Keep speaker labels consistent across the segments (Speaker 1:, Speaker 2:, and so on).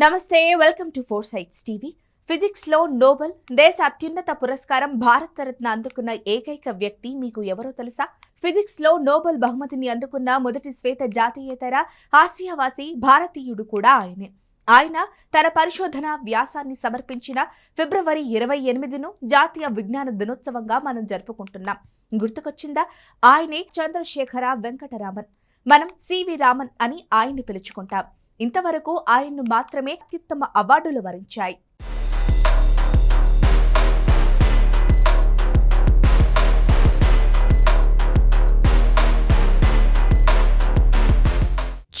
Speaker 1: నమస్తే welcome to four sites TV. ఫిజిక్స్లో Nobel దేశ అత్యున్నత పురస్కారం భారత రత్న అందుకున్న ఏకైక వ్యక్తి మీకు ఎవరో తెలుసా? ఫిజిక్స్లో నోబెల్ బహుమతిని అందుకున్న మొదటి శ్వేత జాతీయేతర ఆసియావాసి భారతీయుడు కూడా ఆయనే. ఆయన తన పరిశోధన వ్యాసాన్ని సమర్పించిన ఫిబ్రవరి ఇరవై ఎనిమిదిను జాతీయ విజ్ఞాన దినోత్సవంగా మనం జరుపుకుంటున్నాం. గుర్తుకొచ్చిందా? ఆయనే చంద్రశేఖర వెంకటరామన్. మనం సివి రామన్ అని ఆయన్ని పిలుచుకుంటాం. ఇంతవరకు ఆయన్ను మాత్రమే అత్యుత్తమ అవార్డులు వరించాయి.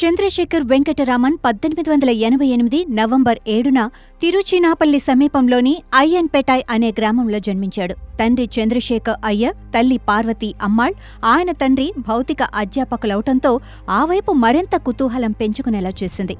Speaker 2: చంద్రశేఖర్ వెంకటరామన్ పద్దెనిమిది వందల ఎనభై ఎనిమిది నవంబర్ ఏడున తిరుచినాపల్లి సమీపంలోని అయ్యన్పేటాయ్ అనే గ్రామంలో జన్మించాడు. తండ్రి చంద్రశేఖర్ అయ్య తల్లి పార్వతి అమ్మాళ్ ఆయన తండ్రి భౌతిక అధ్యాపకులవటంతో ఆ వైపు మరింత కుతూహలం పెంచుకునేలా చేసింది.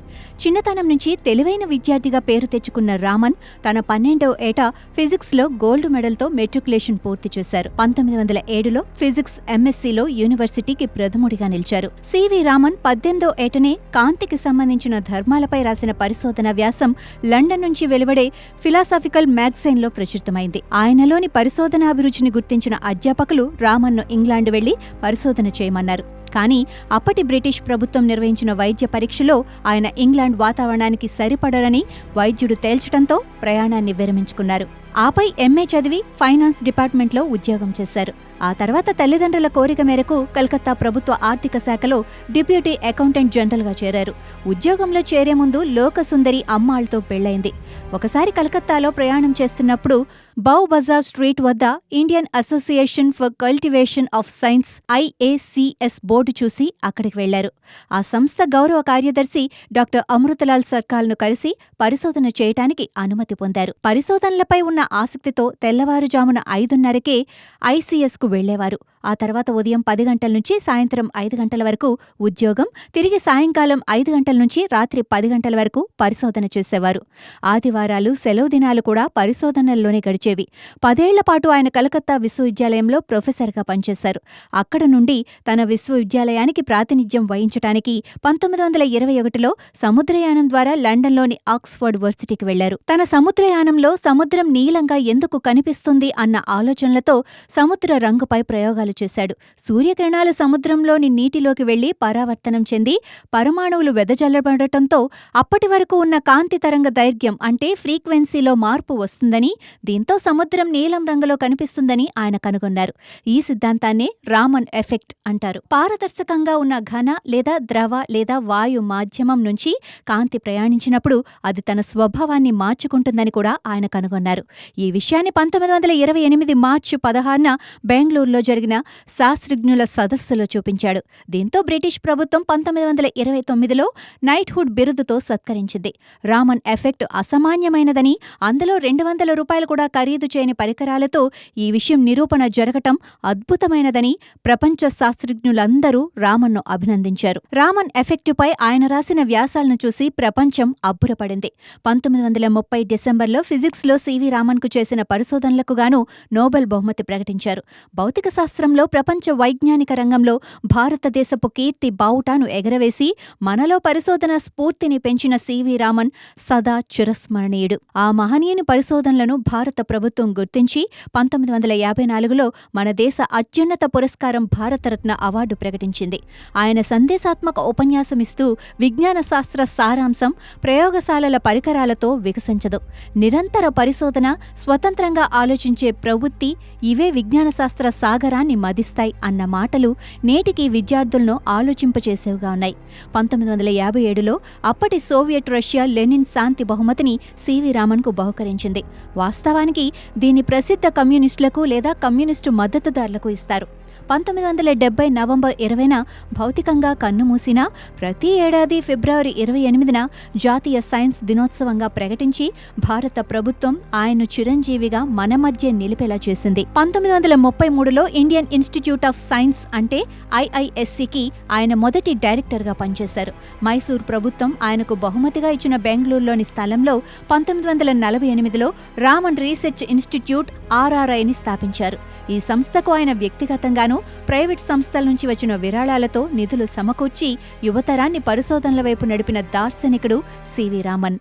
Speaker 2: చిన్నతనం నుంచి తెలివైన విద్యార్థిగా పేరు తెచ్చుకున్న రామన్ తన పన్నెండవ ఏట ఫిజిక్స్లో గోల్డ్ మెడల్తో మెట్రికులేషన్ పూర్తి చేశారు. పంతొమ్మిది వందల ఏడులో ఫిజిక్స్ ఎంఎస్సీలో యూనివర్సిటీకి ప్రథముడిగా నిలిచారు. సివి రామన్ పద్దెనిమిదో ఏటనే కాంతికి సంబంధించిన ధర్మాలపై రాసిన పరిశోధన వ్యాసం లండన్ నుంచి వెలువడే ఫిలాసాఫికల్ మ్యాగజైన్లో ప్రచురితమైంది. ఆయనలోని పరిశోధనాభిరుచిని గుర్తించిన అధ్యాపకులు రామన్ను ఇంగ్లాండ్ వెళ్ళి పరిశోధన చేయమన్నారు. కానీ అప్పటి బ్రిటిష్ ప్రభుత్వం నిర్వహించిన వైద్య పరీక్షలో ఆయన ఇంగ్లాండ్ వాతావరణానికి సరిపడరని వైద్యుడు తేల్చడంతో ప్రయాణాన్ని విరమించుకున్నారు. ఆపై ఎంఏ చదివి ఫైనాన్స్ డిపార్ట్మెంట్లో ఉద్యోగం చేశారు. ఆ తర్వాత తల్లిదండ్రుల కోరిక మేరకు కలకత్తా ప్రభుత్వ ఆర్థిక శాఖలో డిప్యూటీ అకౌంటెంట్ జనరల్గా చేరారు. ఉద్యోగంలో చేరే ముందు లోకసుందరి అమ్మాళ్తో పెళ్ళైంది ఒకసారి కలకత్తాలో ప్రయాణం చేస్తున్నప్పుడు బౌ బజార్ స్ట్రీట్ వద్ద Indian Association for Cultivation of Science IACS board చూసి అక్కడికి వెళ్ళారు ఆ సంస్థ గౌరవ కార్యదర్శి డాక్టర్ అమృతలాల్ సర్కాల్ను కలిసి పరిశోధన చేయటానికి అనుమతి పొందారు. పరిశోధనలపై ఉన్న ఆసక్తితో తెల్లవారుజామున ఐదున్నరకే ఐసీఎస్కు వెళ్ళేవారు ఆ తర్వాత ఉదయం పది గంటల నుంచి సాయంత్రం ఐదు గంటల వరకు ఉద్యోగం తిరిగి సాయంకాలం ఐదు గంటల నుంచి రాత్రి పది గంటల వరకు పరిశోధన చేసేవారు. ఆదివారాలు సెలవు దినాలు కూడా పరిశోధనల్లోనే గడిచేవి. పదేళ్ళ పాటు ఆయన కలకత్తా విశ్వవిద్యాలయంలో ప్రొఫెసర్గా పనిచేశారు. అక్కడ నుండి తన విశ్వవిద్యాలయానికి ప్రాతినిధ్యం వహించటానికి పంతొమ్మిది వందల ఇరవై ఒకటిలో సముద్రయానం ద్వారా లండన్లోని ఆక్స్ఫర్డ్ వర్సిటీకి వెళ్ళారు తన సముద్రయానంలో సముద్రం నీలంగా ఎందుకు కనిపిస్తుంది అన్న ఆలోచనలతో సముద్ర రంగుపై ప్రయోగాలు చేశాడు. సూర్యకిరణాలు సముద్రంలోని నీటిలోకి వెళ్ళి పరావర్తనం చెంది పరమాణువులు వెదజల్లబడటంతో అప్పటి వరకు ఉన్న కాంతి తరంగ దైర్ఘ్యం అంటే ఫ్రీక్వెన్సీలో మార్పు వస్తుందని దీంతో సముద్రం నీలం రంగులో కనిపిస్తుందని ఆయన కనుగొన్నారు. ఈ సిద్ధాంతాన్నే రామన్ ఎఫెక్ట్ అంటారు. పారదర్శకంగా ఉన్న ఘన లేదా ద్రవ లేదా వాయు మాధ్యమం నుంచి కాంతి ప్రయాణించినప్పుడు అది తన స్వభావాన్ని మార్చుకుంటుందని కూడా ఆయన కనుగొన్నారు. ఈ విషయాన్ని పంతొమ్మిది వందల ఇరవై ఎనిమిది మార్చి పదహారున బెంగళూరులో జరిగిన శాస్త్రజ్ఞుల సదస్సులో చూపించాడు. దీంతో బ్రిటిష్ ప్రభుత్వం పంతొమ్మిది వందల ఇరవై తొమ్మిదిలో నైట్హుడ్ బిరుదుతో సత్కరించింది. రామన్ ఎఫెక్ట్ అసామాన్యమైనదని అందులో రెండు వందల రూపాయలు కూడా ఖరీదు చేయని పరికరాలతో ఈ విషయం నిరూపణ జరగటం అద్భుతమైనదని ప్రపంచ శాస్త్రజ్ఞులందరూ రామన్ను అభినందించారు. రామన్ ఎఫెక్టుపై ఆయన రాసిన వ్యాసాలను చూసి ప్రపంచం అబ్బురపడింది. పంతొమ్మిది వందల ముప్పై డిసెంబర్లో ఫిజిక్స్లో సివి రామన్కు చేసిన పరిశోధనలకు గాను నోబెల్ బహుమతి ప్రకటించారు. భౌతిక శాస్త్రం శాస్త్రంలో ప్రపంచ వైజ్ఞానిక రంగంలో భారతదేశపు కీర్తి బావుటాను ఎగరవేసి మనలో పరిశోధన స్ఫూర్తిని పెంచిన సివి రామన్ సదా చిరస్మరణీయుడు. ఆ మహనీయుని పరిశోధనలను భారత ప్రభుత్వం గుర్తించి పంతొమ్మిది వందల యాభై నాలుగులో మన దేశ అత్యున్నత పురస్కారం భారతరత్న అవార్డు ప్రకటించింది. ఆయన సందేశాత్మక ఉపన్యాసమిస్తూ విజ్ఞాన శాస్త్ర సారాంశం ప్రయోగశాలల పరికరాలతో వికసించదు. నిరంతర పరిశోధన స్వతంత్రంగా ఆలోచించే ప్రవృత్తి ఇవే విజ్ఞాన శాస్త్ర సాగరాన్ని మదిస్తాయి అన్న మాటలు నేటికి విద్యార్థులను ఆలోచింపచేసేవిగా ఉన్నాయి. పంతొమ్మిది వందల యాభై ఏడులో అప్పటి సోవియట్ రష్యా లెనిన్ శాంతి బహుమతిని సివి రామన్కు బహుకరించింది. వాస్తవానికి దీన్ని ప్రసిద్ధ కమ్యూనిస్టులకు లేదా కమ్యూనిస్టు మద్దతుదారులకు ఇస్తారు. పంతొమ్మిది వందల డెబ్బై నవంబర్ ఇరవైన భౌతికంగా కన్నుమూసినా ప్రతి ఏడాది ఫిబ్రవరి ఇరవై ఎనిమిదిన జాతీయ సైన్స్ దినోత్సవంగా ప్రకటించి భారత ప్రభుత్వం ఆయన్ను చిరంజీవిగా మన మధ్య నిలిపేలా చేసింది. పంతొమ్మిది వందల ముప్పై మూడులో ఇండియన్ ఇన్స్టిట్యూట్ ఆఫ్ సైన్స్ అంటే ఐఐఎస్సికి ఆయన మొదటి డైరెక్టర్గా పనిచేశారు. మైసూర్ ప్రభుత్వం ఆయనకు బహుమతిగా ఇచ్చిన బెంగళూరులోని స్థలంలో పంతొమ్మిది వందల నలభై ఎనిమిదిలో రామన్ రీసెర్చ్ ఇన్స్టిట్యూట్ ఆర్ఆర్ఐని స్థాపించారు. ఈ సంస్థకు ఆయన వ్యక్తిగతంగానూ ప్రైవేట్ సంస్థల నుంచి వచ్చిన విరాళాలతో నిధులు సమకూర్చి యువతరాన్ని పరిశోధనల వైపు నడిపిన దార్శనికుడు సివి రామన్.